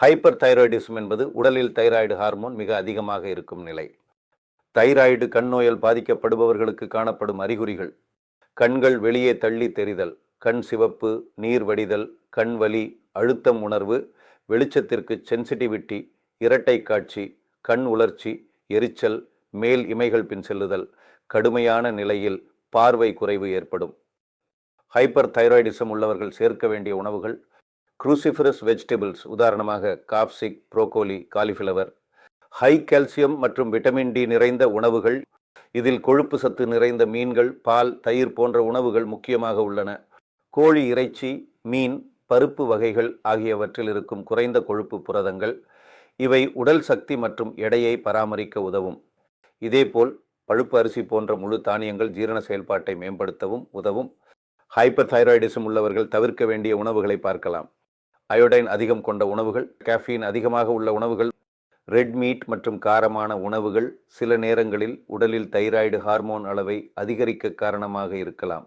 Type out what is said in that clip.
Hyper thyroidism என்பது உடலில் thyroid hormone மிக அதிகமாக இருக்கும் நிலை. தைராய்டு கண் நோயால் பாதிக்கப்படுபவர்களுக்கு காணப்படும் அறிகுறிகள். கண்கள் வெளியே தள்ளி தெரிதல் கண் சிவப்பு நீர் வடிதல் கண் வலி அழுத்தம் உணர்வு வெளிச்சத்திற்கு சென்சிட்டிவிட்டி இரட்டை காட்சி கண் உலர்ச்சி எரிச்சல் மேல் இமைகள் பின் செல்லுதல் கடுமையான நிலையில் பார்வை குறைவு ஏற்படும். ஹைப்பர் தைராய்டிசம் உள்ளவர்கள் சேர்க்க வேண்டிய உணவுகள் குரூசிஃபரஸ் வெஜிடபிள்ஸ் உதாரணமாக capsicum broccoli cauliflower high calcium மற்றும் விட்டமின் டி நிறைந்த உணவுகள் இதில் கொழுப்பு சத்து நிறைந்த மீன்கள் பால் தயிர் போன்ற உணவுகள் முக்கியமாக உள்ளன. கோழி இறைச்சி மீன் பருப்பு வகைகள் ஆகியவற்றில் இருக்கும் குறைந்த கொழுப்பு புரதங்கள் இவை உடல் சக்தி மற்றும் எடையை பராமரிக்க உதவும். இதேபோல் பழுப்பு அரிசி போன்ற முழு தானியங்கள் ஜீரண செயல்பாட்டை மேம்படுத்தவும் உதவும். ஹைப்பர் தைராய்டிசம் உள்ளவர்கள் தவிர்க்க வேண்டிய உணவுகளை பார்க்கலாம். அயோடைன் அதிகம் கொண்ட உணவுகள் கேஃபீன் அதிகமாக உள்ள உணவுகள் ரெட் மீட் மற்றும் காரமான உணவுகள் சில நேரங்களில் உடலில் தைராய்டு ஹார்மோன் அளவை அதிகரிக்க காரணமாக இருக்கலாம்.